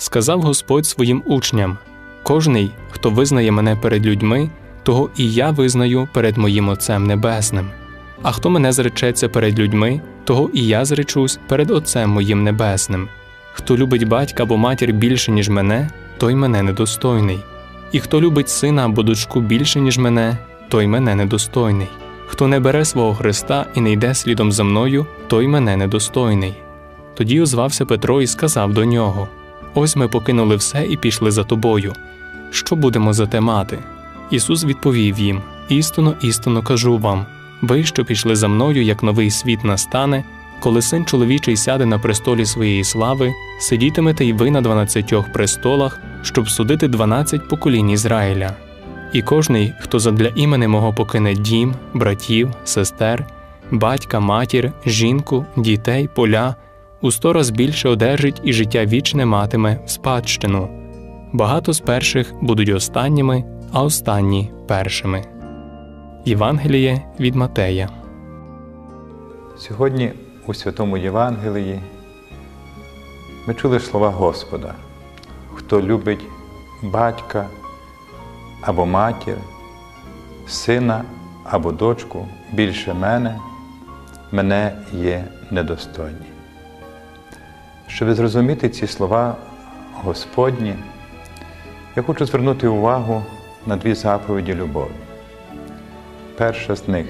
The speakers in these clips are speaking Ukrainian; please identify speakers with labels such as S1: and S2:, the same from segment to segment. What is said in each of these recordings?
S1: Сказав Господь своїм учням: Кожний, хто визнає мене перед людьми, того і я визнаю перед моїм Отцем Небесним. А хто мене зречеться перед людьми, того і я зречусь перед Отцем моїм Небесним. Хто любить батька або матір більше, ніж мене, той мене недостойний. І хто любить сина або дочку більше, ніж мене, той мене недостойний. Хто не бере свого Христа і не йде слідом за мною, той мене недостойний. Тоді озвався Петро і сказав до нього: Ось ми покинули все і пішли за тобою. Що будемо за те мати? Ісус відповів їм: Істинно, істинно кажу вам: ви, що пішли за мною, як новий світ настане, коли син чоловічий сяде на престолі своєї слави, сидітимете й ви на дванадцятьох престолах, щоб судити дванадцять поколінь Ізраїля. І кожний, хто задля імени мого покине дім, братів, сестер, батька, матір, жінку, дітей, поля, у сто раз більше одержить і життя вічне матиме в спадщину. Багато з перших будуть останніми, а останні першими. Євангеліє від Матея.
S2: Сьогодні у Святому Євангелії ми чули слова Господа, хто любить батька або матір, сина або дочку більше мене, мене є недостойні. Щоб зрозуміти ці слова Господні, я хочу звернути увагу на дві заповіді любові. Перша з них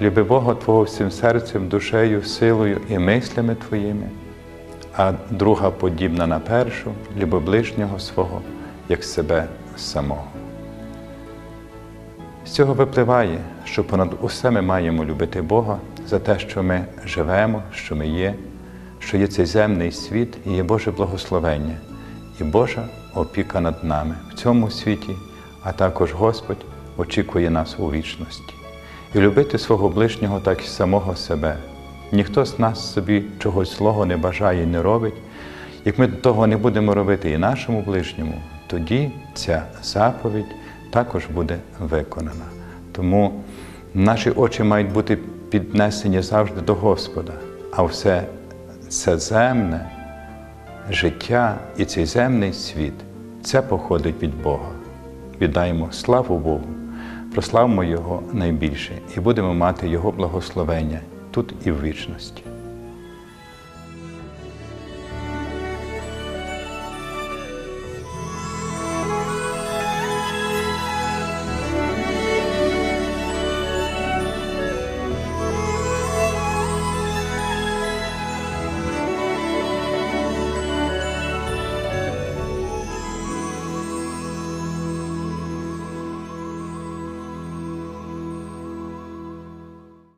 S2: люби Бога Твого всім серцем, душею, силою і мислями Твоїми, а друга подібна на першу, люби ближнього свого, як себе самого. З цього випливає, що понад усе ми маємо любити Бога за те, що ми живемо, що ми є, що є цей земний світ і є Боже благословення, і Божа опіка над нами в цьому світі, а також Господь очікує нас у вічності. І любити свого ближнього, так і самого себе. Ніхто з нас собі чогось злого не бажає і не робить. Як ми того не будемо робити і нашому ближньому, тоді ця заповідь також буде виконана. Тому наші очі мають бути піднесені завжди до Господа, а все це земне життя і цей земний світ це походить від Бога. Віддаємо славу Богу, прославимо Його найбільше і будемо мати Його благословення тут і в вічності.